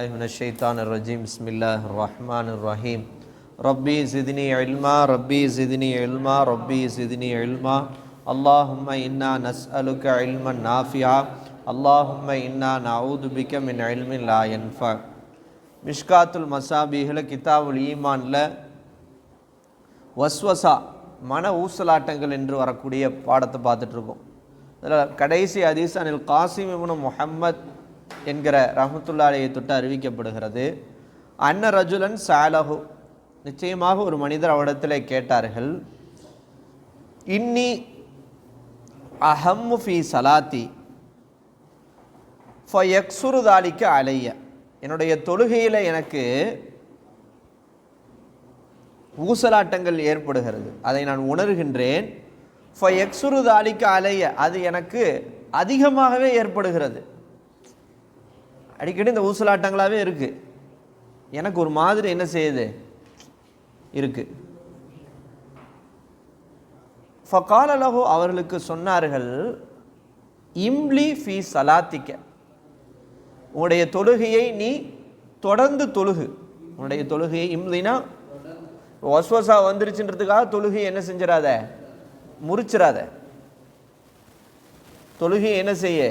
الله من الشيطان الرجيم بسم الله الرحمن الرحيم ربي زدني علما ربي زدني علما ربي زدني علما اللهم إنا نسألك علما نافعا اللهم إنا نعوذ بك من علم لا ينفع மிஷ்காத்துல் மசாபிகில் கிதாபுல் ஈமானில் வஸ்வசா மன ஊசலாட்டங்கள் என்று வரக்கூடிய பாடத்தை பார்த்துட்டு இருக்கோம் அதில் கடைசி ஹதீஸ் அனில் காசிம் இப்னு முஹம்மத் என்கிற ரஹமத்துல்லாலையை தொட்டு அறிவிக்கப்படுகிறது. அன்ன ரஜுலன் சாலஹு. நிச்சயமாக ஒரு மனிதர் அவரிடத்தில் கேட்டார்கள் இன்னி அஹம்மு ஃபி சலாத்தி ஃபயக்சுருதாலிக்கு அலைய. என்னுடைய தொழுகையில் எனக்கு ஊசலாட்டங்கள் ஏற்படுகிறது. அதை நான் உணர்கின்றேன். ஃபயக்சுருதாலிக்கு அலைய. அது எனக்கு அதிகமாகவே ஏற்படுகிறது. அடிக்கடி இந்த ஊசலாட்டங்களாகவே இருக்குது எனக்கு ஒரு மாதிரி என்ன செய்யுது? இருக்குது ஃபகாலலஹு அவர்களுக்கு சொன்னார்கள் இம்லி ஃபி சலாத்திக்க. உன்னுடைய தொழுகையை நீ தொடர்ந்து தொழுகு. உன்னுடைய தொழுகையை இம்லினா ஒஸ்வசா வந்துருச்சுன்றதுக்காக தொழுகையை என்ன செஞ்சிடாத? முறிச்சிடாத. தொழுகையை என்ன செய்ய?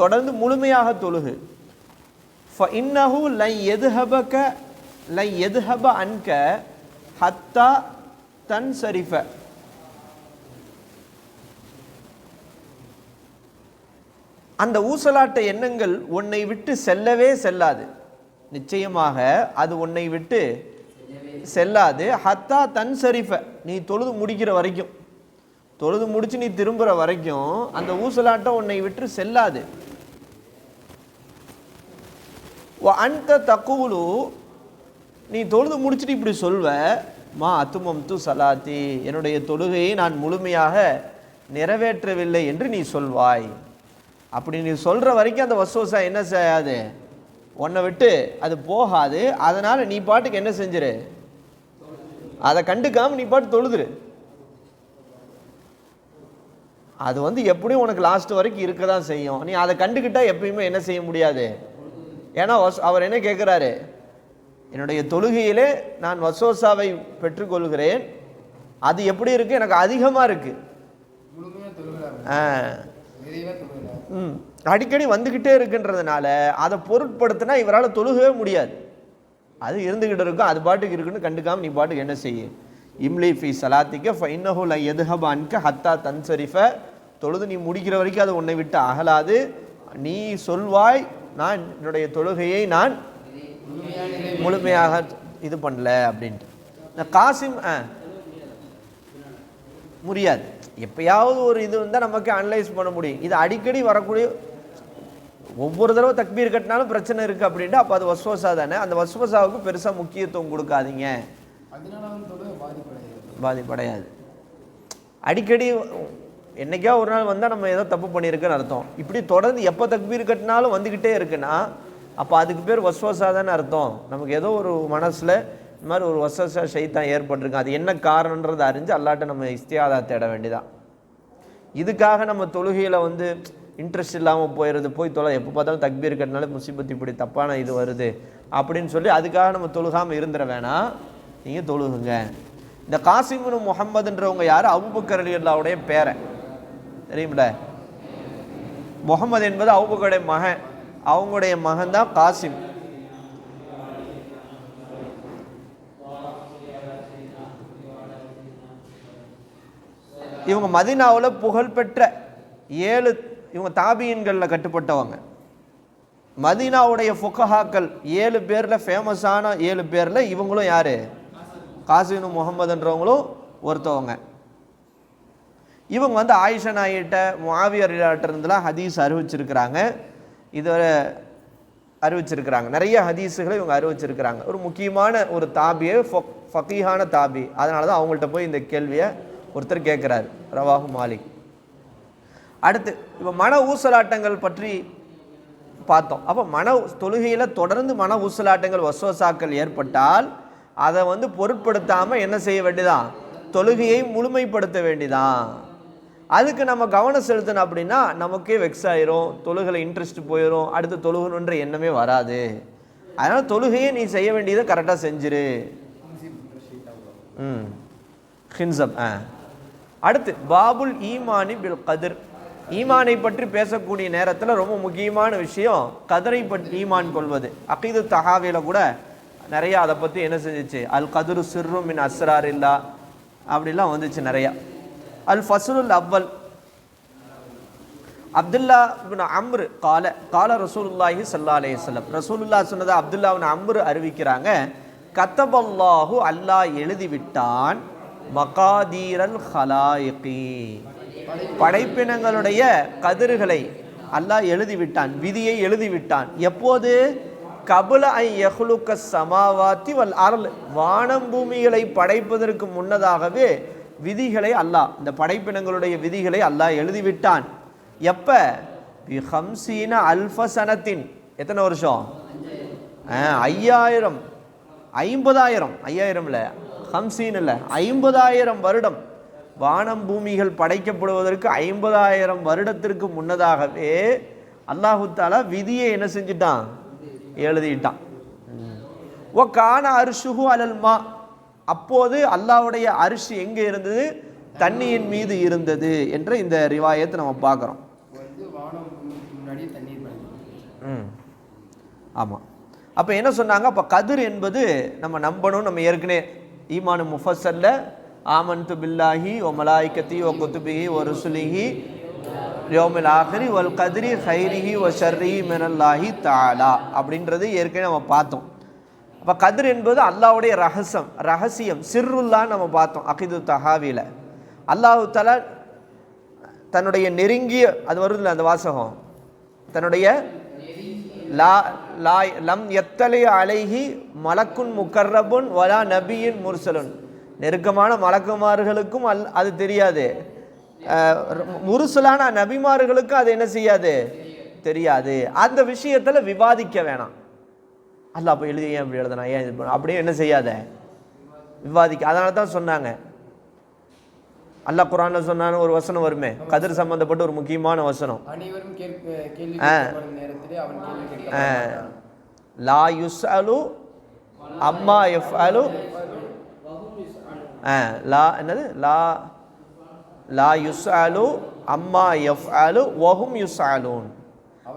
தொடர்ந்து முழுமையாக தொழுகு. ஃபஇன்னஹு லை எதுஹபக லை எதுஹப அன்க ஹத்தா தன் சரிஃப அந்த ஊசலாட்ட எண்ணங்கள் உன்னை விட்டு செல்லவே செல்லாது. நிச்சயமாக அது உன்னை விட்டு செல்லாது. ஹத்தா தன் சரிஃப நீ தொழுது முடிக்கிற வரைக்கும். தொழுது முடிச்சு நீ திரும்புகிற வரைக்கும் அந்த ஊசலாட்டம் உன்னை விட்டு செல்லாது. அந்த தக்குவலு நீ தொழுது முடிச்சுட்டு இப்படி சொல்வ. மா அத்துமம் து சலாத்தி. என்னுடைய தொழுகையை நான் முழுமையாக நிறைவேற்றவில்லை என்று நீ சொல்வாய். அப்படி நீ சொல்கிற வரைக்கும் அந்த வசோசா என்ன செய்யாது? உன்னை விட்டு அது போகாது. அதனால் நீ பாட்டுக்கு என்ன செஞ்சிரு? அதை கண்டுக்காம நீ பாட்டு தொழுதுரு. அது வந்து எப்படியும் உனக்கு லாஸ்ட் வரைக்கும் இருக்க தான் செய்யும். நீ அதை கண்டுக்கிட்டால் எப்பயுமே என்ன செய்ய முடியாது? ஏன்னா அவர் என்ன கேட்குறாரு என்னுடைய தொழுகையிலே நான் வசோசாவை பெற்றுக்கொள்கிறேன். அது எப்படி இருக்கு? எனக்கு அதிகமாக இருக்கு. ஆ. ம். அடிக்கடி வந்துக்கிட்டே இருக்குன்றதுனால அதை பொருட்படுத்தினா இவரால் தொழுகவே முடியாது. அது இருந்துக்கிட்டு இருக்கும். அது பாட்டுக்கு இருக்குன்னு கண்டுக்காம நீ பாட்டுக்கு என்ன செய்ய? இம்லி ஃபி சலாத்திக்க ஃபைன்னஹுல எதுஹப அன்க ஹத்தா தன்சரிஃப. தொழுது நீ முடிக்கிற வரைக்கும் அது உன்னை விட்டு அகலாது. நீ சொல்வாய் நான் என்னுடைய தொழுகையை நான் முழுமையாக இது பண்ணல அப்படின்ட்டு. இந்த காசிம் ஆ முடியாது. எப்பயாவது ஒரு இது வந்தால் நமக்கு அனலைஸ் பண்ண முடியும். இது அடிக்கடி வரக்கூடிய ஒவ்வொரு தடவை தக்பீர் கட்டினாலும் பிரச்சனை இருக்குது அப்படின்ட்டு அப்போ அது வஸ்வசா தானே? அந்த வஸ்வசாவுக்கு பெருசாக முக்கியத்துவம் கொடுக்காதீங்க. பாதிப்படையாது. அடிக்கடி என்னைக்கா ஒரு நாள் வந்தால் நம்ம ஏதோ தப்பு பண்ணியிருக்குன்னு அர்த்தம். இப்படி தொடர்ந்து எப்போ தக்பீர் கட்டினாலும் வந்துக்கிட்டே இருக்குன்னா அப்போ அதுக்கு பேர் வஸ்வசா தானே அர்த்தம். நமக்கு ஏதோ ஒரு மனசில் இந்த மாதிரி ஒரு வசசா ஷைத்தான் ஏற்பட்டிருக்கு. அது என்ன காரணன்றதை அறிஞ்சு அல்லாட்ட நம்ம இஸ்தியாதா தேட வேண்டியதான் இதுக்காக நம்ம தொழுகையில் வந்து இன்ட்ரெஸ்ட் இல்லாமல் போயிடுறது போய் தொலை எப்போ பார்த்தாலும் தக்பீர் கட்டினாலும் முசிபத்து இப்படி தப்பான இது வருது அப்படின்னு சொல்லி அதுக்காக நம்ம தொழுகாமல் இருந்துட வேணாம் நீங்கள் தொழுகுங்க. இந்த காசிமுனு முகம்மதுன்றவங்க யார்? அபுபக்கர் அலி அல்லாவுடைய பேரை தெரியுமில முகமது என்பது அவங்களுடைய மகன். அவங்களுடைய மகன் தான் காசிம். இவங்க மதினாவில் புகழ்பெற்ற ஏழு இவங்க தாபியன்களில் கட்டுப்பட்டவங்க. மதீனாவுடைய ஃபுக்கஹாக்கள் ஏழு பேரில் ஃபேமஸான ஏழு பேரில் இவங்களும் யார்? காசினு முகமதுன்றவங்களும் ஒருத்தவங்க. இவங்க வந்து ஆயிஷா நாயிட்ட முவாவியர் இருந்தெல்லாம் ஹதீஸ் அறிவிச்சிருக்கிறாங்க. இதை அறிவிச்சிருக்கிறாங்க. நிறைய ஹதீஸுகளை இவங்க அறிவிச்சிருக்கிறாங்க. ஒரு முக்கியமான ஒரு தாபியை ஃபக்கீஹான தாபி. அதனால தான் அவங்கள்ட்ட போய் இந்த கேள்வியை ஒருத்தர் கேட்குறாரு. ரவாஹு மாலிக். அடுத்து இப்போ மன ஊசலாட்டங்கள் பற்றி பார்த்தோம். அப்போ மன தொழுகையில் தொடர்ந்து மன ஊசலாட்டங்கள் வசோசாக்கள் ஏற்பட்டால் அதை வந்து பொருட்படுத்தாமல் என்ன செய்ய வேண்டியதான் தொழுகையை முழுமைப்படுத்த வேண்டிதான் அதுக்கு நம்ம கவனம் செலுத்தணும் அப்படின்னா நமக்கே வெக்ஸ் ஆயிரும் தொழுகளை இன்ட்ரெஸ்ட் போயிடும் அடுத்து தொழுகணுன்ற எண்ணமே வராது. அதனால் தொழுகையே நீ செய்ய வேண்டியதை கரெக்டாக செஞ்சிரு. ம். ஹின்சப் ஆ. அடுத்து பாபுல் ஈமானி பில் கதிர் ஈமானை பற்றி பேசக்கூடிய நேரத்தில் ரொம்ப முக்கியமான விஷயம் கதரை பற்றி ஈமான் கொள்வது. அகீது தகாவியில் கூட நிறையா அதை பற்றி என்ன செஞ்சிச்சு? அல் கதிரு சிர்ரு மின் அஸ்ரார் இல்லா அப்படிலாம் வந்துச்சு நிறையா. அல் ஃபசுலுல் அவ்வல் அப்துல்லா இப்னு அம்ரு கால கால ரசூலுல்லாஹி சல்லா அலே சொல்லம் ரசூலுல்லாஹ் சொன்னதை அப்துல்லாவின் அம்ரு அறிவிக்கிறாங்க. கத்தபல்லாஹு அல்லாஹ் எழுதிவிட்டான் மகாதீரல் ஹலாயிகி படைப்பினங்களுடைய கதிர்களை அல்லாஹ் எழுதிவிட்டான் விதியை எழுதிவிட்டான். எப்போது? கபுல ஐ யஹ்லுக்க சமாவாத்தி வல் அருள் வானம் பூமிகளை படைப்பதற்கு முன்னதாகவே விதிகளை அல்லாஹ் இந்த படைப்பினங்களுடைய விதிகளை அல்லாஹ் எழுதிவிட்டான். எப்ப? ஹம்சீன அல்ஃப சனத்தின். எத்தனை வருஷம்? ஐயாயிரம். ஐம்பதாயிரம். ஐயாயிரம் இல்லை ஹம்சீன் இல்லை ஐம்பதாயிரம் வருடம். வானம் பூமிகள் படைக்கப்படுவதற்கு ஐம்பதாயிரம் வருடத்திற்கு முன்னதாகவே அல்லாஹு தாலா விதியை என்ன செஞ்சிட்டான்? எழுதிட்டான். ஓ கான அரிசுகு அலல் மா. அப்போது அல்லாஹ்வுடைய அரிசி எங்கே இருந்தது? தண்ணியின் மீது இருந்தது என்ற இந்த ரிவாயத்தை நம்ம பார்க்குறோம். ம். ஆமாம் அப்போ என்ன சொன்னாங்க? அப்போ கதிர் என்பது நம்ம நம்பணும். நம்ம ஏற்கனவே ஈமானு முஃபஸல்ல ஆமன்து பில்லாஹி ஓ மலாய்கத்தி ஓ குத்துபிஹி ஓ ருசுலிஹி யோமில் ஆஹிரி ஒல் கதிரி ஹைரிஹி ஓ ஷர்ரிஹி மினல்லாஹி தாலா அப்படின்றது ஏற்கனவே நம்ம பார்த்தோம். அப்போ கதிர் என்பது அல்லாவுடைய ரகசம் ரகசியம். சிர்ருல்லான்னு நம்ம பார்த்தோம் அகிது தஹாவியில் அல்லாஹு தலா தன்னுடைய நெருங்கிய அது வருதுல்ல அந்த வாசகம்? தன்னுடைய லா லா லம் எத்தலை அழகி மலக்குன் முக்கர்ரபுன் வலா நபியின் முர்சலுன். நெருக்கமான மலக்குமார்களுக்கும் அல் அது தெரியாது. முருசலான நபிமார்களுக்கும் அது என்ன செய்யாது? தெரியாது. அந்த விஷயத்தில் விவாதிக்க வேணாம். அல்லாஹ் அப்போ எழுதி ஏன் இப்படி எழுதுனா? ஏன் இது பண்ண? அப்படியே என்ன செய்யாத? விவாதிக்க. அதனால தான் சொன்னாங்க. அல்லாஹ் குரான்ல சொன்னான்னு ஒரு வசனம் வருமே. கதிர் சம்பந்தப்பட்ட ஒரு முக்கியமான வசனம். லா யுஸ்அலு அம்மா யஃப்அலு ஆ. லா என்னது? லா லா யுஸ்அலு அம்மா யஃப்அலு வஹும் யுஸ்அலூன்.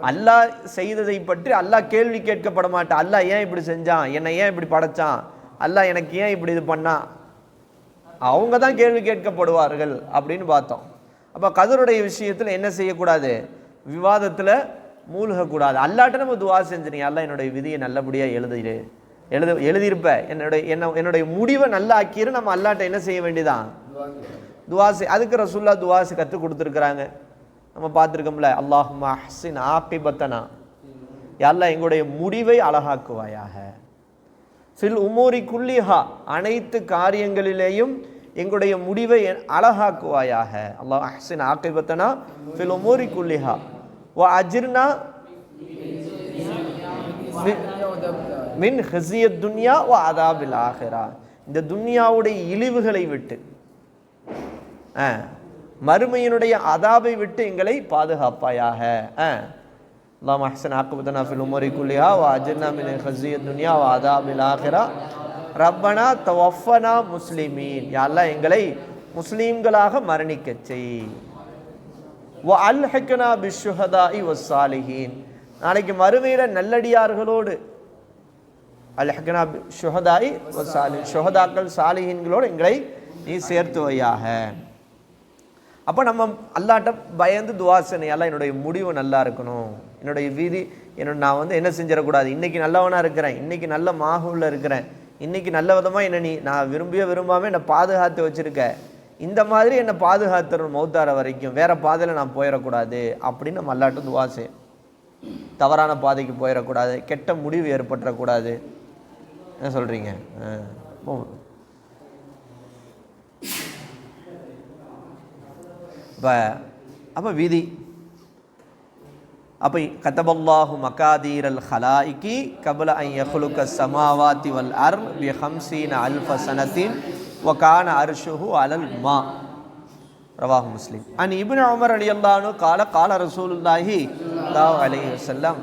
அல்லாஹ் செய்ததை பற்றி அல்லாஹ் கேள்வி கேட்கப்பட மாட்டான். அல்லாஹ் ஏன் இப்படி செஞ்சான்? என்னை ஏன் இப்படி படைச்சான்? அல்லாஹ் எனக்கு ஏன் இப்படி இது பண்ணான்? அவங்க தான் கேள்வி கேட்கப்படுவார்கள் அப்படின்னு பார்த்தோம். அப்போ கதருடைய விஷயத்தில் என்ன செய்யக்கூடாது? விவாதத்தில் மூழ்கக்கூடாது. அல்லாட்ட நம்ம துவா செஞ்சுனீங்க அல்ல என்னுடைய விதியை நல்லபடியாக எழுதிடு எழுத எழுதியிருப்ப. என்னுடைய என்ன என்னுடைய முடிவை நல்லா ஆக்கிரு நம்ம அல்லாட்ட என்ன செய்ய வேண்டியதான் துவாசி அதுக்கு ரசுல்லா துவாசி கற்றுக் கொடுத்துருக்குறாங்க. நம்ம பார்த்துருக்கோம்ல அல்லாஹ் மஹ்சின் ஆபிபத்தனா அல்லாஹ் எங்களுடைய முடிவை அழகாக்குவாயாக. ஃபில் உமூரி குல்லிஹா அனைத்து காரியங்களிலேயும் எங்களுடைய முடிவை அழகாக்குவாயாக. அல்லாஹ் அஹ்சின் ஆக்கிபத்தனா ஃபில் உமூரி குல்லிஹா. ஓ அஜிர்னா மின் ஹசிய துன்யா ஓ அதாபில் ஆஹிரா. இந்த துன்யாவுடைய இழிவுகளை விட்டு ஆ, மறுமையினுடைய அதாவை விட்டு எங்களை பாதுகாப்பாயாக. அல்லாம் அஹசன் ஆக்குபத்தனா ஃபில் உமரி குல்லியா வா அஜின்னா மின் ஹசிய துனியா வா அதாபில் ஆஹிரா ரப்பனா தவஃபனா முஸ்லிமீன். யாரெல்லாம் எங்களை முஸ்லீம்களாக மரணிக்க செய். வா அல் ஹக்கனா பிஷுஹதா சாலிஹீன் நாளைக்கு மறுமையில் நல்லடியார்களோடு. அல் ஹக்கனா ஷுஹதாய் சாலி ஷுஹதாக்கள் சாலிஹீன்களோடு எங்களை நீ சேர்த்து வையாக அப்போ நம்ம அல்லாட்ட பயந்து துவாசனை என்னுடைய முடிவு நல்லா இருக்கணும். என்னுடைய வீதி என்னோட நான் வந்து என்ன செஞ்சிடக்கூடாது? இன்னைக்கு நல்லவனாக இருக்கிறேன். இன்றைக்கி நல்ல மாகுள்ள இருக்கிறேன். இன்றைக்கி நல்ல விதமாக என்ன நீ நான் விரும்பிய விரும்பாமல் என்னை பாதுகாத்து வச்சுருக்க. இந்த மாதிரி என்னை பாதுகாத்துறணும் மௌத்தார வரைக்கும். வேறு பாதையில் நான் போயிடக்கூடாது. அப்படின்னு நம்ம அல்லாட்ட துவா செய்யும் தவறான பாதைக்கு போயிடக்கூடாது. கெட்ட முடிவு ஏற்பட்டுறக்கூடாது. என்ன சொல்கிறீங்க இப்போ அப்போ விதி. அப்போ கதபல்லாஹு மகாதீரல் ஹலாய்கி கபல ஐ யஹ்லுக சமாவாத்தி வல் அர் பி ஹம்சீன அல்ஃப சனத்தின் வகான அர்ஷுஹு அலல் மா ரவாஹு முஸ்லீம் அன் இப்னு உமர் அல்லானு கால கால ரசூலுல்லாஹி ஸல்லல்லாஹு அலி வசல்லம்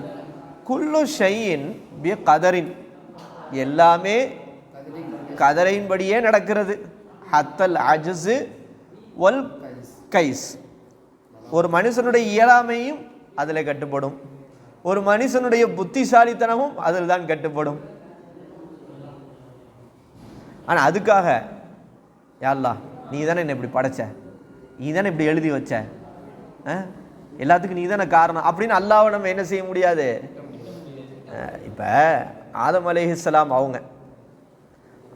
குல்லு ஷையின் பி கதரின் எல்லாமே கதரையின்படியே நடக்கிறது ஹத்தல் அஜஸு ஒல் கைஸ். ஒரு மனுஷனுடைய இயலாமையும் அதில் கட்டுப்படும். ஒரு மனுஷனுடைய புத்திசாலித்தனமும் அதில் தான் கட்டுப்படும். ஆனால் அதுக்காக யாழ்லா நீ தானே என்னை இப்படி படைச்ச? நீ தானே இப்படி எழுதி வச்ச? ஆ? எல்லாத்துக்கும் நீ தானே காரணம்? அப்படின்னு அல்லாவை நம்ம என்ன செய்ய முடியாது? இப்போ ஆதம் அலேஹிஸ்லாம் அவங்க.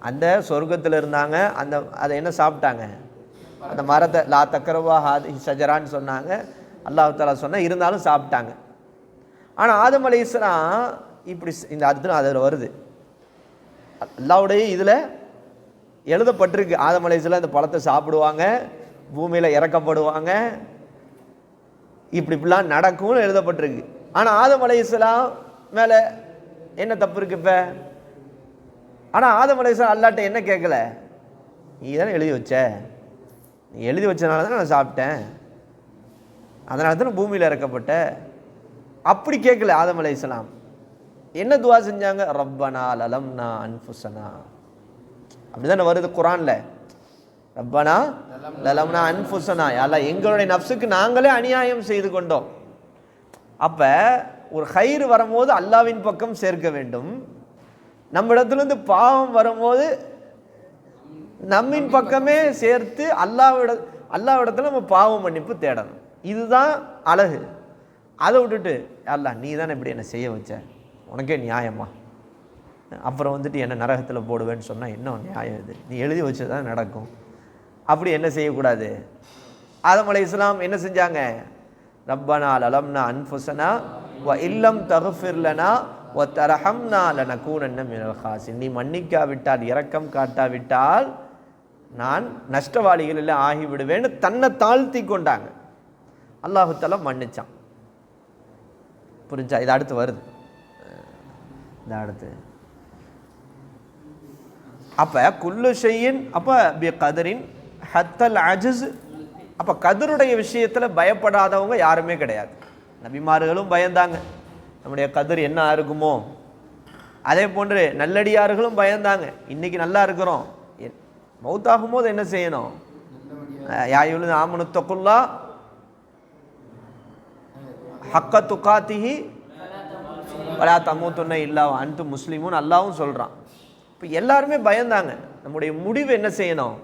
அந்த சொர்க்கத்தில் இருந்தாங்க அந்த அதை என்ன சாப்பிட்டாங்க? அந்த மரத்தை லா தக்கரவா ஹாதி ஷஜரான்னு சொன்னாங்க. அல்லாஹு தாலா சொன்னா இருந்தாலும் சாப்பிட்டாங்க. ஆனால் ஆதம் அலைஹிஸ்ஸலாம் இப்படி இந்த அர்த்தம் அதில் வருது. அல்லாவுடைய இதில் எழுதப்பட்டிருக்கு. ஆதம் அலைஹிஸ்ஸலாம் இந்த பழத்தை சாப்பிடுவாங்க பூமியில் இறக்கப்படுவாங்க. இப்படி இப்படிலாம் நடக்கும்னு எழுதப்பட்டிருக்கு. ஆனால் ஆதம் அலைஹிஸ்ஸலாம் மேலே என்ன தப்பு இருக்கு இப்போ? ஆனால் ஆதம் அலைஹிஸ்ஸலாம் அல்லாட்ட என்ன கேட்கல நீ தானே எழுதி வச்ச? எழுதி வச்சனால தான் நான் சாப்பிட்டேன். அதனால தான் பூமியில் இறக்கப்பட்ட. அப்படி கேட்கல ஆதம் இஸ்லாம் என்ன துவா செஞ்சாங்க? ரப்பனா லலம்னா அன்ஃபுசனா அப்படிதானே வருது குரான்ல. ரப்பனா லலம்னா அன்ஃபுசனா யாரா எங்களுடைய நஃப்ஸுக்கு நாங்களே அநியாயம் செய்து கொண்டோம். அப்ப ஒரு ஹயிறு வரும்போது அல்லாவின் பக்கம் சேர்க்க வேண்டும். நம்ம இடத்துலேருந்து பாவம் வரும்போது நம்மின் பக்கமே சேர்த்து அல்லாவிட அல்லாவிடத்தில் நம்ம பாவம் மன்னிப்பு தேடணும். இதுதான் அழகு. அதை விட்டுட்டு அல்லா நீ தானே இப்படி என்னை செய்ய வச்ச? உனக்கே நியாயமா? அப்புறம் வந்துட்டு என்ன நரகத்தில் போடுவேன்னு சொன்னால் என்ன நியாயம் இது? நீ எழுதி வச்சு தான் நடக்கும். அப்படி என்ன செய்யக்கூடாது? ஆதம் அலை இஸ்லாம் என்ன செஞ்சாங்க? ரப்பனா லலம்னா அன்ஃபுசனா வ இல்லம் தகுஃபிர்லனா ஒ தரஹம்னா லனகூனன்ன மினல் ஹாசின் நீ மன்னிக்காவிட்டால் இரக்கம் காட்டாவிட்டால் நான் நஷ்டவாளிகளில் ஆகிவிடுவேன்னு தன்னை தாழ்த்தி கொண்டாங்க. அல்லாஹுத்தால மன்னிச்சான். புரிஞ்சா? இது அடுத்து வருது. இந்த அடுத்து. அப்போ குல்லு ஷையின் அப்போ பி கதரின் ஹத்தல் அஜிஸ் அப்போ கதருடைய விஷயத்தில் பயப்படாதவங்க யாருமே கிடையாது. நபிமார்களும் பயந்தாங்க. நம்முடைய கதிர் என்ன இருக்குமோ அதே போன்று நல்லடியார்களும் பயந்தாங்க. இன்னைக்கு நல்லா இருக்கிறோம். மௌத்தாகும் போது என்ன செய்யணும்? யாயுலு ஆமனுத்தக்குல்லா ஹக்க துக்காத்திஹி வலா தமூத்துன்ன இல்லா அன்ட்டு முஸ்லீமும் அல்லாவும் சொல்கிறான் இப்போ எல்லாருமே பயந்தாங்க. நம்முடைய முடிவு என்ன செய்யணும்?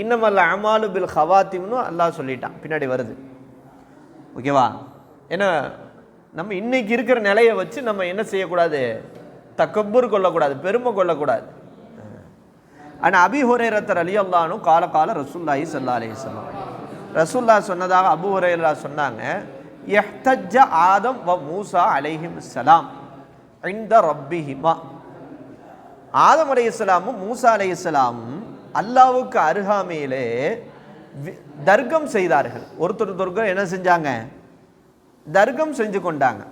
இன்னமல்ல அமாலு பில் ஹவாத்திம்னு அல்லாஹ் சொல்லிட்டான். பின்னாடி வருது. ஓகேவா? ஏன்னா நம்ம இன்னைக்கு இருக்கிற நிலையை வச்சு நம்ம என்ன செய்யக்கூடாது? தக்கப்பூர் கொள்ளக்கூடாது பெருமை கொள்ளக்கூடாது. ஆனால் அபி ஹுரேரத்தர் அலி அல்லானும் கால கால ரசூல்லாஹி சல்லா அலி சொல்லாம் ரசூல்லா சொன்னதாக அபு ஹுரேரா சொன்னாங்க. எஹ்தஜ்ஜ ஆதம் வ மூசா அலைஹிம் சலாம் இந்த ரப்பிஹிமா ஆதம் அலைஹிஸ்ஸலாமும் மூசா அலைஹிஸ்ஸலாமும் அல்லாவுக்கு அருகாமையிலே தர்க்கம் செய்தார்கள். ஒருத்தர் ஒருத்தருக்கு என்ன செஞ்சாங்க? தர்க்கம் செஞ்சு கொண்டாங்க.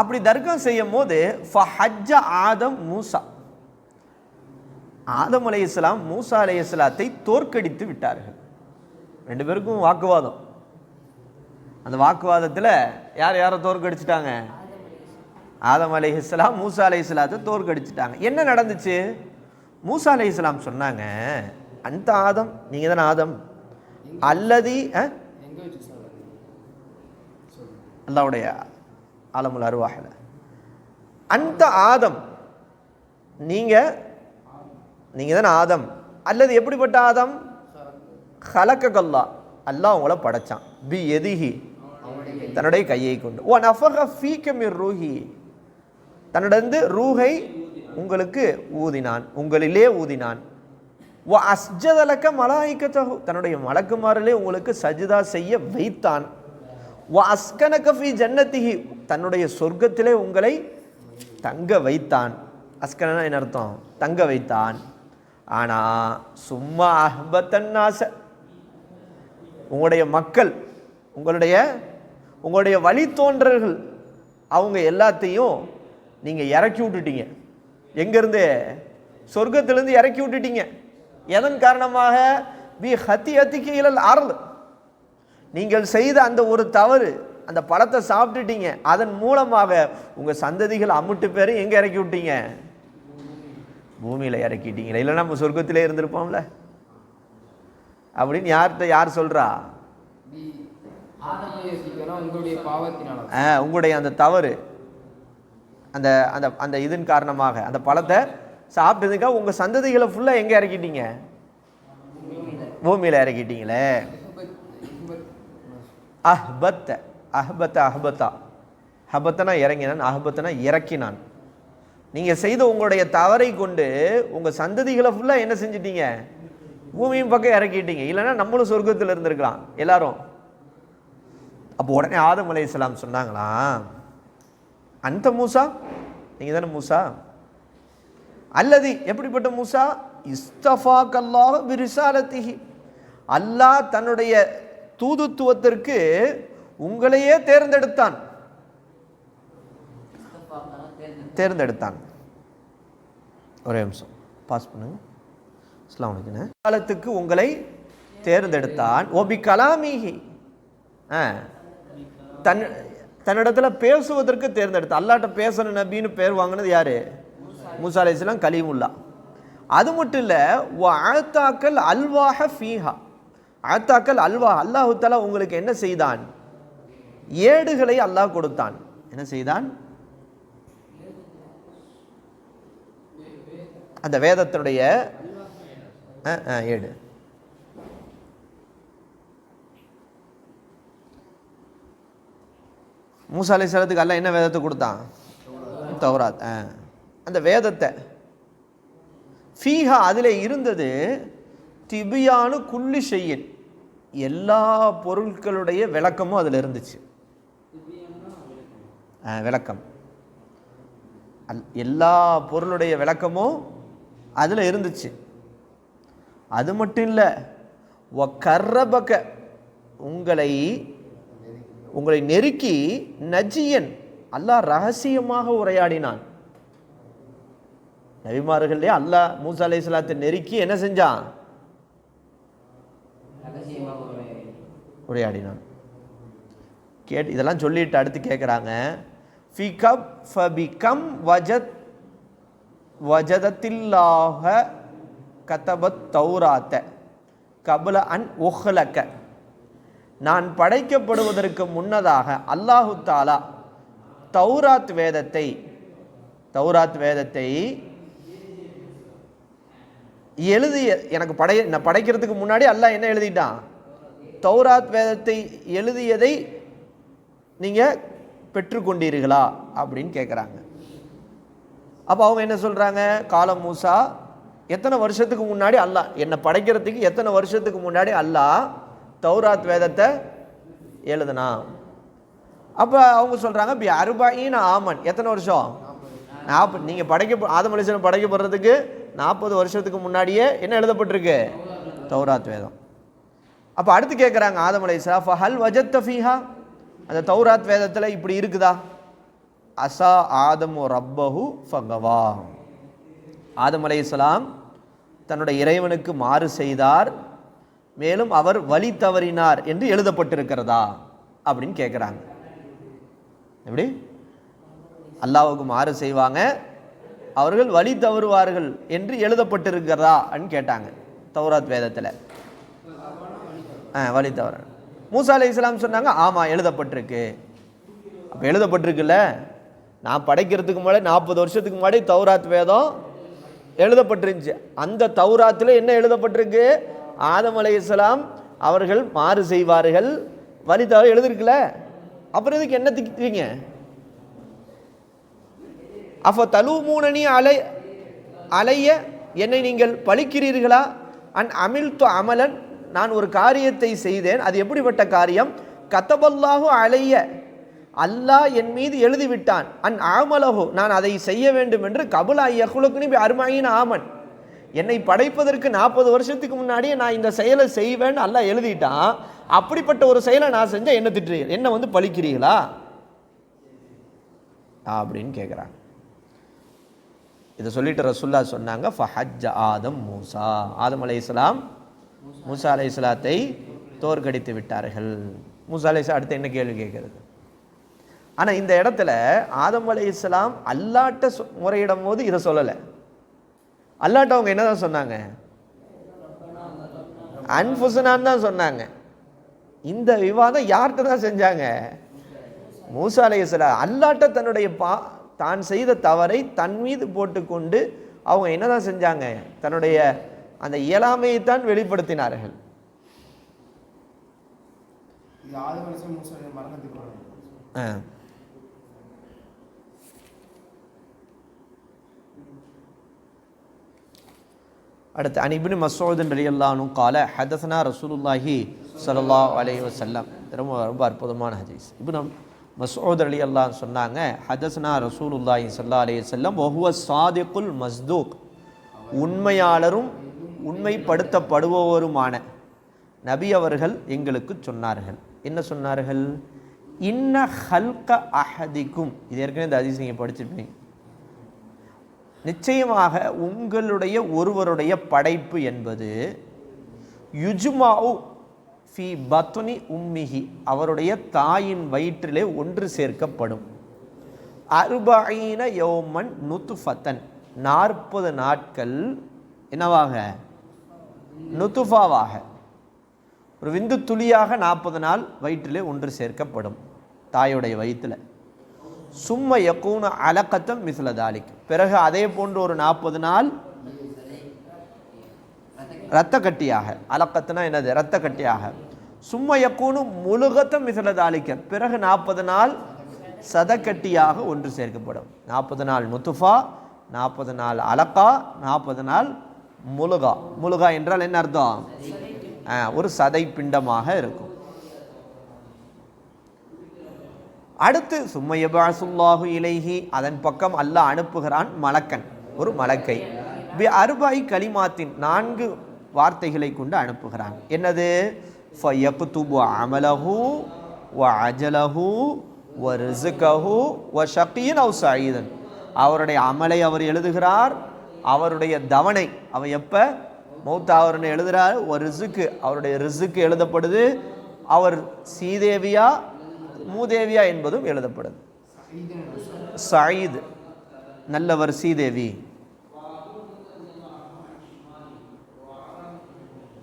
அப்படி தர்க்கம் செய்யும் போது ஃபஹஜ்ஜ ஆதம் மூசா. ஆதம் அலைஹிஸ்ஸலாம் மூசா அலைஹிஸ்ஸலாத்தை தோற்கடித்து விட்டார்கள். ரெண்டு பேருக்கும் வாக்குவாதம். அந்த வாக்குவாதத்தில் யார் யாரை தோற்கடிச்சிட்டாங்க? ஆதம் அலைஹிஸ்ஸலாம் மூசா அலைஹிஸ்ஸலாத்தை தோற்கடிச்சிட்டாங்க. என்ன நடந்துச்சு? மூசா அலைஹிஸ்ஸலாம் சொன்னாங்க அந்த ஆதம் நீங்கள் தானே ஆதம். அல்லதி அல்லாவுடைய ஆலமுல் அருவாஹில். அந்த ஆதம் நீங்கள் நீங்கள் தானே ஆதம். அல்லது எப்படிப்பட்ட ஆதம்? ஹலக்கல்லா அல்லாஹ் உங்களை படைச்சான். பி எதிஹி தன்னுடைய கையை கொண்டு. ஓ நஃபக ஃபீக்கமிர் ரூஹி. தன்னிடந்து ரூஹை உங்களுக்கு ஊதினான். உங்களிலே ஊதினான். ஓ அஸ்ஜதலக்க மலாய்க்கத்தகு தன்னுடைய மலக்குமாரிலே உங்களுக்கு சஜிதா செய்ய வைத்தான். அஸ்கனகஃபி அஸ்கனக ஜன்னத்திஹி தன்னுடைய சொர்க்கத்திலே உங்களை தங்க வைத்தான். அஸ்கனா என்ன அர்த்தம்? தங்க வைத்தான். ஆனால் சும்மா அஹ்பத்தன்னாச உங்களுடைய மக்கள் உங்களுடைய உங்களுடைய வழித்தோன்றர்கள் அவங்க எல்லாத்தையும் நீங்கள் இறக்கி விட்டுட்டீங்க. எங்கேருந்து? சொர்க்கத்திலேருந்து இறக்கி விட்டுட்டீங்க. எதன் காரணமாக? பி ஹத்தி ஹத்திக்கு இழல் அருள் நீங்கள் செய்த அந்த ஒரு தவறு அந்த பழத்தை சாப்பிட்டுட்டீங்க. அதன் மூலமாக உங்கள் சந்ததிகள் அம்முட்டு பேரும் எங்கே இறக்கி விட்டீங்க? பூமியில் இறக்கிட்டீங்களே. இல்லை நம்ம சொர்க்கத்திலே இருந்திருப்போம்ல. அப்படின்னு யார்கிட்ட யார் சொல்கிறா உங்களுடைய ஆ, உங்களுடைய அந்த தவறு அந்த அந்த அந்த இதன் காரணமாக அந்த பழத்தை சாப்பிட்டதுக்காக உங்கள் சந்ததிகளை ஃபுல்லாக எங்கே இறக்கிட்டீங்க? பூமியில் இறக்கிட்டீங்களே. அஹ்பத்த அஹ்பத்த அஹ்பத்தா. ஹபத்தனா இறங்கினான் அஹ்பத்தனா இறக்கினான். நீங்கள் செய்த உங்களுடைய தவறை கொண்டு உங்கள் சந்ததிகளை ஃபுல்லாக என்ன செஞ்சிட்டீங்க? பூமியும் பக்கம் இறக்கிட்டீங்க. இல்லைன்னா நம்மளும் சொர்க்கத்தில் இருந்திருக்கலாம். எல்லாரும். அப்போ உடனே ஆதம் அலைஹிஸ்ஸலாம் சொன்னாங்களா? அந்த மூசா? நீங்கள் தானே மூசா? அல்லது. எப்படிப்பட்ட மூசா? இஸ்தஃபா கல்லாக விரிசாலத்திகி அல்லாஹ் தன்னுடைய தூதுத்துவத்திற்கு உங்களையே தேர்ந்தெடுத்தான். தேர்ந்தெடுத்தான். ஒரே நிமிஷம். பாஸ் பண்ணுங்க. அஸ்லாம் காலத்துக்கு உங்களை தேர்ந்தெடுத்தான். ஓபி கலாமிகி ஆ. தன் தன்னிடத்துல பேசுவதற்கு தேர்ந்தெடுத்த அல்லாட்ட பேசணும் நபின்னு பேர் வாங்கினது யாரு? மூசா அலைஹிஸ்ஸலாம் கலீமுல்லா. அது மட்டும் இல்லை ஆத்தாக்கல் அல்வாஹ ஃபீஹா. ஆத்தாக்கள் அல்வா அல்லாஹு தலா உங்களுக்கு என்ன செய்தான்? ஏடுகளை அல்லாஹ் கொடுத்தான். என்ன செய்தான்? அந்த வேதத்தினுடைய ஏடு. மூசா அலைஹிஸ்ஸலாத்துக்கு அல்ல என்ன வேதத்தை கொடுத்தான்? தௌராத் அந்த வேதத்தை ஃபீஹா அதில் இருந்தது திபியானு குள்ளி செய்யன். எல்லா பொருட்களுடைய விளக்கமும் அதில் இருந்துச்சு. விளக்கம். அல் எல்லா பொருளுடைய விளக்கமும் அதில் இருந்துச்சு. அது மட்டும் இல்லை ஒ கர்ரபக உங்களை உங்களை நெருக்கி நஜியன் அல்லாஹ் ரகசியமாக உரையாடினான். நபிமார்கள்லேயே அல்லாஹ் மூசா அலைஹிஸ்ஸலாத்தை நெருக்கி என்ன செஞ்சான்? உரையாடினான். கேட் இதெல்லாம் சொல்லிட்டு அடுத்து கேட்குறாங்க ஃபிகப் ஃபபிகம் வஜத் வஜதத்தில்லாஹ கதபத் தௌராத்த கபல அன் ஒஹ்லக்க நான் படைக்கப்படுவதற்கு முன்னதாக அல்லாஹு தாலா தௌராத் வேதத்தை தௌராத் வேதத்தை எழுதிய எனக்கு படைய நான் படைக்கிறதுக்கு முன்னாடி அல்லாஹ் என்ன எழுதிட்டான்? தௌராத் வேதத்தை எழுதியதை நீங்கள் பெற்றுக்கொண்டீர்களா? அப்படின்னு கேட்குறாங்க அப்போ அவங்க என்ன சொல்கிறாங்க காலம் மூசா எத்தனை வருஷத்துக்கு முன்னாடி அல்லாஹ் என்னை படைக்கிறதுக்கு எத்தனை வருஷத்துக்கு முன்னாடி அல்லாஹ் தௌராத் வேதத்தை எழுதுனா அப்போ அவங்க சொல்கிறாங்க பி அருபாயின் ஆமன். எத்தனை வருஷம்? நாற்பது நீங்கள் படைக்க ஆதம் அலிசன் படைக்கப்படுறதுக்கு நாற்பது வருஷத்துக்கு முன்னாடியே என்ன எழுதப்பட்டிருக்கு? தௌராத் வேதம். அப்போ அடுத்து கேட்குறாங்க ஆதம் அலைசா ஃபஹல் வஜத்த ஃபீஹா? அந்த தௌராத் வேதத்தில் இப்படி இருக்குதா? அசா ஆதமு ரப்பஹு ஃபகவா. ஆதம் அலைஹிஸ்ஸலாம் தன்னுடைய இறைவனுக்கு மாறு செய்தார் மேலும் அவர் வழி தவறினார் என்று எழுதப்பட்டிருக்கிறதா? அப்படின்னு கேட்குறாங்க எப்படி? அல்லாவுக்கு மாறு செய்வாங்க அவர்கள் வழி தவறுவார்கள் என்று எழுதப்பட்டிருக்கிறதா அப்படின்னு கேட்டாங்க தௌராத் வேதத்தில். ஆ வழி தவறு. மூசா அலி இஸ்லாம் சொன்னாங்க ஆமாம் எழுதப்பட்டிருக்கு. அப்போ எழுதப்பட்டிருக்குல்ல? நான் படைக்கிறதுக்கு முன்னாடி நாற்பது வருஷத்துக்கு முன்னாடி தௌராத் வேதம் எழுதப்பட்டிருந்துச்சு. அந்த தௌராத்தில் என்ன எழுதப்பட்டிருக்கு? ஆதம் அலை இஸ்லாம் அவர்கள் மாறு செய்வார்கள். வழி தவறு எழுதிருக்குல்ல? அப்புறம் இதுக்கு என்ன திக்கிறீங்க அஃப தலுமூனனி அலை அலைய என்னை நீங்கள் பழிக்கிறீர்களா? அன் அமில் து அமலன் நான் ஒரு காரியத்தை செய்தேன். அது எப்படிப்பட்ட காரியம்? கத்தபல்லாஹு அலைய அல்லாஹ் என் மீது எழுதிவிட்டான். அன் ஆமலஹோ நான் அதை செய்ய வேண்டும் என்று கபுலா ஐயகுலுக்குனி அருமாயின் ஆமன். என்னை படைப்பதற்கு நாற்பது வருஷத்துக்கு முன்னாடியே நான் இந்த செயலை செய்வேன்னு அல்லாஹ் எழுதிட்டான். அப்படிப்பட்ட ஒரு செயலை நான் செஞ்சால் என்ன திட்டுறீர்கள்? என்ன வந்து பழிக்கிறீங்களா அப்படின்னு கேட்குறாங்க இதை சொல்லிட்டு ரசுல்லா சொன்னாங்க ஃபஹஜ் ஆதம் மூசா. ஆதம் இஸ்லாம் மூசா அலை இஸ்லாத்தை தோற்கடித்து விட்டார்கள். மூசா அலைஹிஸ்ஸலாம் அடுத்து என்ன கேள்வி கேட்குறது? ஆனால் இந்த இடத்துல ஆதம் அலை இஸ்லாம் அல்லாட்ட சொ- முறையிடும் போது இதை சொல்லலை. அல்லாட்ட அவங்க என்னதான் சொன்னாங்க? அன்புசனான்னு தான் சொன்னாங்க. இந்த விவாதம் யார்கிட்ட தான் செஞ்சாங்க? மூசா அலைஹிஸ்ஸலாம் அல்லாட்ட தன்னுடைய பா தான் செய்த தவறை தன் மீது போட்டுக்கொண்டு அவங்க என்னதான் செஞ்சாங்க? தன்னுடைய அந்த இயலாமையை தான் வெளிப்படுத்தினார்கள். அடுத்து அன் இப்னு மசூத் ரலியல்லாஹு கால ஹதஸ்னா ரசூலுல்லாஹி ஸல்லல்லாஹு அலைஹி வஸல்லம். ரொம்ப ரொம்ப அற்புதமான ஹதீஸ். இப்னு அலி அல்லான்னு சொன்னாங்க ஹதஸ்னா ரசூலுல்லாஹி சல்லா அலி செல்லம் ஒஹுவ சாதிக்குல் மஸ்தூக். உண்மையாளரும் உண்மைப்படுத்தப்படுபவருமான நபி அவர்கள் எங்களுக்கு சொன்னார்கள். என்ன சொன்னார்கள்? இன்ன ஹல்க அஹதிக்கும் இது ஏற்கனவே இந்த அதிசி நீங்கள் படிச்சிருப்பீங்க. நிச்சயமாக உங்களுடைய ஒருவருடைய படைப்பு என்பது யுஜ்மாவு ஃபி பத்னி உம்மிஹி அவருடைய தாயின் வயிற்றிலே ஒன்று சேர்க்கப்படும். அருபாயின யோமன் நுத்துஃபத்தன் நாற்பது நாட்கள் என்னவாக? நுத்துஃபாவாக. ஒரு விந்து துளியாக நாற்பது நாள் வயிற்றிலே ஒன்று சேர்க்கப்படும் தாயுடைய வயிற்றில். சும்ம யக்கூன அலக்கத்தம் மிஸ்லதாலிக் பிறகு அதே போன்று ஒரு நாற்பது நாள் இரத்த கட்டியாக அலக்கத்துனா என்னது? இரத்த கட்டியாக சும்ம யக்கூனு முழுகத்தம் மிஸ்லதாலிக்க பிறகு நாற்பது நாள் சதக்கட்டியாக ஒன்று சேர்க்கப்படும். நாற்பது நாள் முத்துஃபா நாற்பது நாள் அலக்கா நாற்பது நாள் முழுகா. முழுகா என்றால் என்ன அர்த்தம்? ஒரு சதை பிண்டமாக இருக்கும். அடுத்து சும்மையபாசுல்லாஹு இலைஹி அதன் பக்கம் அல்லாஹ் அனுப்புகிறான் மலக்கன். ஒரு மலக்கை. அருபாய் கலிமாத்தின் நான்கு வார்த்தைகளை கொண்டு அனுப்புகிறான். என்னது? ஃபயக்துபு அமலஹு வ அஜலஹு வ ரிசுகஹு வ ஷக்கீன் அவு சயீதன் அவருடைய அமலை அவர் எழுதுகிறார். அவருடைய தவணை அவன் எப்போ? மௌத்தாவர்னு எழுதுகிறார் ஒரு ரிசுக்கு அவருடைய ரிசுக்கு எழுதப்படுது. அவர் சீதேவியா மூதேவியா என்பதும் எழுதப்படுது. சயீத் நல்லவர் சீதேவி.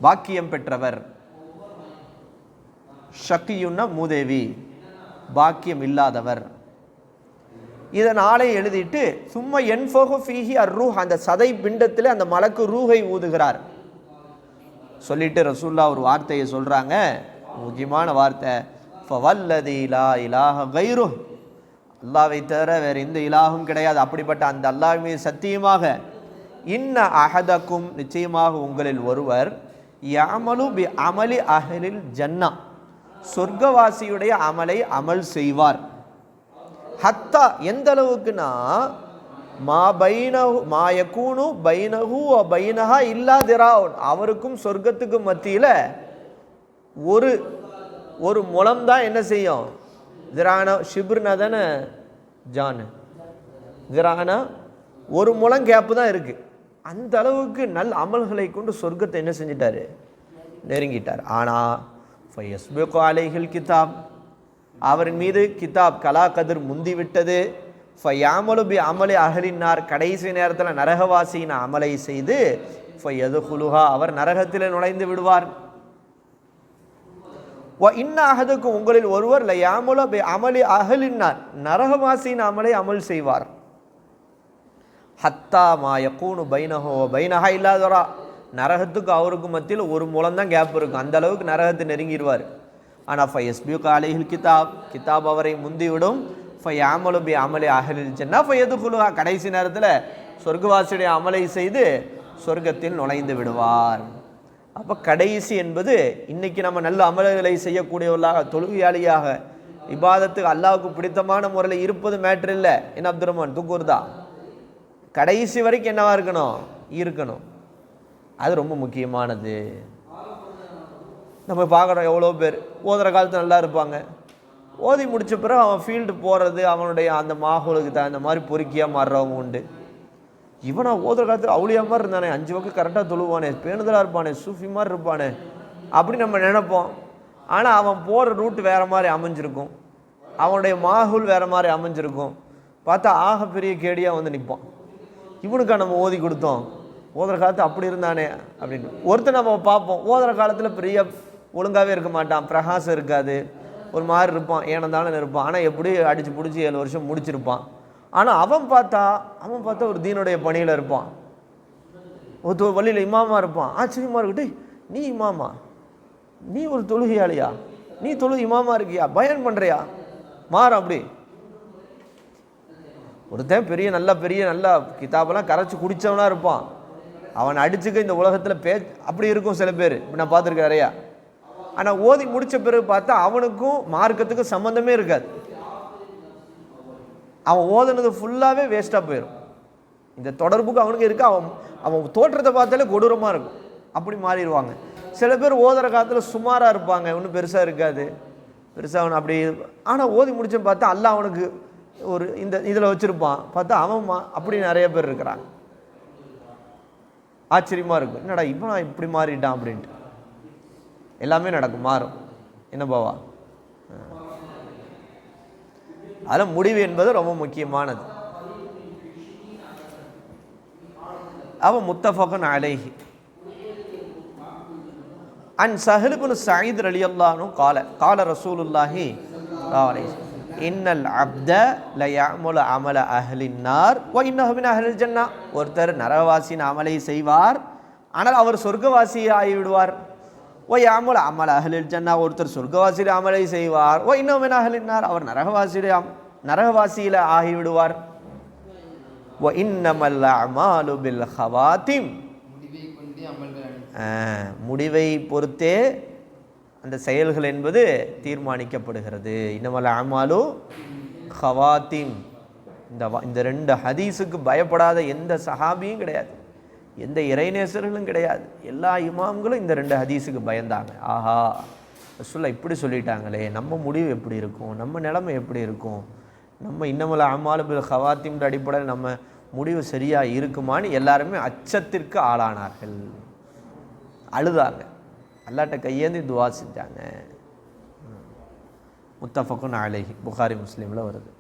பாக்கியம் பெற்றவர். ஷக்கியுன்னா மூதேவி. பாக்கியம் இல்லாதவர். இதை நாளை எழுதிட்டு சும்மா என்ஃபோகு ஃபீஹி அர் ரூஹ் அந்த சதை பிண்டத்தில் அந்த மலக்கு ரூஹை ஊதுகிறார். சொல்லிட்டு ரசூல்லா ஒரு வார்த்தையை சொல்கிறாங்க முக்கியமான வார்த்தை. ஃபவல்லதி லா இலாஹ கைரு அல்லாவை தவிர வேறு எந்த இலாகும் கிடையாது. அப்படிப்பட்ட அந்த அல்லாஹ் மீது சத்தியமாக இன்ன அகதக்கும் நிச்சயமாக உங்களில் ஒருவர் யாமலு பி அமலி அஹலில் ஜன்னா. சொர்க்கவாசியுடைய அமலை அமல் செய்வார். ஹத்தா எந்த அளவுக்குன்னா மா பைனஹு மா பைனஹு பைனஹா இல்லா திராவுன் அவருக்கும் சொர்க்கத்துக்கும் மத்தியில் ஒரு ஒரு முலம் தான் என்ன செய்யும்? திரான ஷிப்ருனா தானே? ஜானு. திரானா ஒரு முளம் கேப்பு தான் இருக்குது அந்த அளவுக்கு நல் அமல்களை கொண்டு சொர்க்கத்தை என்ன செஞ்சிட்டாரு? நெருங்கிட்டார். ஆனால் ஃபயஸ்பிகு அலைகள் கிதாப். அவரின் மீது கிதாப் கலா கதிர் முந்திவிட்டது ஃபயாமலு பி அமலை அகலினார் கடைசி நேரத்தில் நரகவாசியின் அமலை செய்து ஃபயது குலுஹா அவர் நரகத்தில் நுழைந்து விடுவார். வ உங்களில் ஒருவர் ல யாமுல பி அமலி அகலினார் நரகவாசியின் அமலை அமல் செய்வார். ஹத்தா மாயக்கூனு பைனஹோ பைனஹா இல்லாதவரா. நரகத்துக்கு அவருக்கு மத்தியில் ஒரு முலம் தான் கேப் இருக்கும் அந்த அளவுக்கு நரகத்தை நெருங்கிடுவார் ஆனால் ஃபை எஸ்பியூ காலையில் கிதாப். கிதாப் அவரை முந்திவிடும். ஃபயாமலு பி அமலி அகலில் சென்னா எது குலுஹா கடைசி நேரத்தில் சொர்க்கவாசியுடைய அமலை செய்து சொர்க்கத்தில் நுழைந்து விடுவார். அப்போ கடைசி என்பது இன்னைக்கு நம்ம நல்ல அமல்களை செய்யக்கூடியவர்களாக தொழுகையாளியாக இபாதத்துக்கு அல்லாவுக்கு பிடித்தமான முறையில் இருப்பது மேட்ரு இல்லை. என்ன அப்துல் ரஹ்மான்? தூக்குறதா? கடைசி வரைக்கும் என்னவா இருக்கணும்? இருக்கணும். அது ரொம்ப முக்கியமானது. நம்ம பார்க்குறோம் எவ்வளோ பேர். ஓதுகிற காலத்தில் நல்லா இருப்பாங்க. ஓதி முடித்த பிறகு அவன் ஃபீல்டு போகிறது அவனுடைய அந்த மாஹோலுக்கு தகுந்த மாதிரி பொறுக்கியாக மாறுறவங்க உண்டு. இவனை ஓதுற காலத்தில் அவுளியா மாதிரி இருந்தானே அஞ்சு பக்கம் கரெக்டாக தொழுவானே பேணுதலாக இருப்பானே சூஃபி மாதிரி இருப்பானே அப்படி நம்ம நினைப்போம். ஆனால் அவன் போகிற ரூட் வேறு மாதிரி அமைஞ்சிருக்கும். அவனுடைய மாகுல் வேறு மாதிரி அமைஞ்சிருக்கும். பார்த்தா ஆக பெரிய கேடியாக வந்து நிற்பான் இவனுக்கா நம்ம ஓதி கொடுத்தோம். ஓதுற காலத்து அப்படி இருந்தானே அப்படின்னு. ஒருத்தர் நம்ம பார்ப்போம். ஓதுற காலத்தில் பெரிய ஒழுங்காகவே இருக்க மாட்டான். பிரகாசம் இருக்காது. ஒரு மாதிரி இருப்பான். ஏனந்தாலும் இருப்பான். ஆனால் எப்படி அடித்து பிடிச்சி ஏழு வருஷம் முடிச்சிருப்பான். ஆனால் அவன் பார்த்தா அவன் பார்த்தா ஒரு தீனுடைய பணியில் இருப்பான். ஒருத்தர் வழியில் இமாமா இருப்பான். ஆச்சரியமாக இருக்கட்டும் நீ இமாமா? நீ ஒரு தொழுகையாளியா? நீ தொழுகை இமாமா இருக்கியா? பயன் பண்ணுறியா மாறு அப்படி. ஒருத்தன் பெரிய நல்ல பெரிய நல்ல கிதாபெல்லாம் கரைச்சி குடித்தவனாக இருப்பான். அவன் அடிச்சுக்க இந்த உலகத்தில் பே அப்படி இருக்கும் சில பேர். இப்போ நான் பார்த்துருக்கேன் நிறையா. ஆனால் ஓதி முடித்த பிறகு பார்த்தா அவனுக்கும் மார்க்கத்துக்கும் சம்மந்தமே இருக்காது. அவன் ஓதுனது ஃபுல்லாகவே வேஸ்ட்டாக போயிடும் இந்த தொடர்புக்கு அவனுக்கு இருக்க? அவன் அவன் தோற்றத்தை பார்த்தாலே கொடூரமாக இருக்கும். அப்படி மாறிடுவாங்க. சில பேர் ஓதுற காலத்தில் சுமாராக இருப்பாங்க. ஒன்றும் பெருசாக இருக்காது. பெருசாக அவன் அப்படி ஆனால் ஓதி முடிச்சேன்னு பார்த்தா அல்ல அவனுக்கு ஒரு இந்த இதில் வச்சுருப்பான். பார்த்தா அவன் மா அப்படி நிறைய பேர் இருக்கிறாங்க. ஆச்சரியமாக இருக்கும் என்னடா இப்போ நான் இப்படி மாறிட்டான் அப்படின்ட்டு. எல்லாமே நடக்கும் மாறும். என்ன பாவா? அதில் முடிவு என்பது ரொம்ப முக்கியமானது. அவன் முத்தஃபகன் அலைஹி. அன் சஹிலுபுன் சயீத் அல்லானும் கால கால ரசூலுல்லாஹி அலைஹி இன்னல் அப்த லயமுல அமல அஹ்லின் நார் வ இன்னஹு மின் அஹ்லில் ஜன்னா. ஒருத்தர் நரகவாசியின் அமலை செய்வார் ஆனால் அவர் சொர்க்கவாசியை ஆகிவிடுவார். ஓ யாமுல அமல் அஹ்லில் ஜன்னா ஒருத்தர் சொர்க்கவாசியில் அமலை செய்வார். ஓ இன்னும் மின் அஹ்லின் நார் அவர் நரகவாசியில நரகவாசியில் ஆகிவிடுவார். வ இன்னமல் அமாலு பில் ஹவாத்திம். முடிவை பொறுத்தே அந்த செயல்கள் என்பது தீர்மானிக்கப்படுகிறது. இன்னமல்ல அமாலு ஹவாத்திம் இந்த இந்த ரெண்டு ஹதீஸுக்கு பயப்படாத எந்த சஹாபியும் கிடையாது. எந்த இறைநேசர்களும் கிடையாது. எல்லா இமாம்களும் இந்த ரெண்டு ஹதீஸுக்கு பயந்தாங்க. ஆஹா சொல்ல இப்படி சொல்லிட்டாங்களே நம்ம முடிவு எப்படி இருக்கும்? நம்ம நிலைமை எப்படி இருக்கும்? நம்ம இன்னமல அமாலுபில் ஹவாத்தின்ற அடிப்படையில் நம்ம முடிவு சரியாக இருக்குமான்னு எல்லாருமே அச்சத்திற்கு ஆளானார்கள். அழுதாங்க. அல்லாட்ட கையேந்தி துவா செஞ்சாங்க. முத்தஃபக்குன் அலைஹி புகாரி முஸ்லீமில் வருது.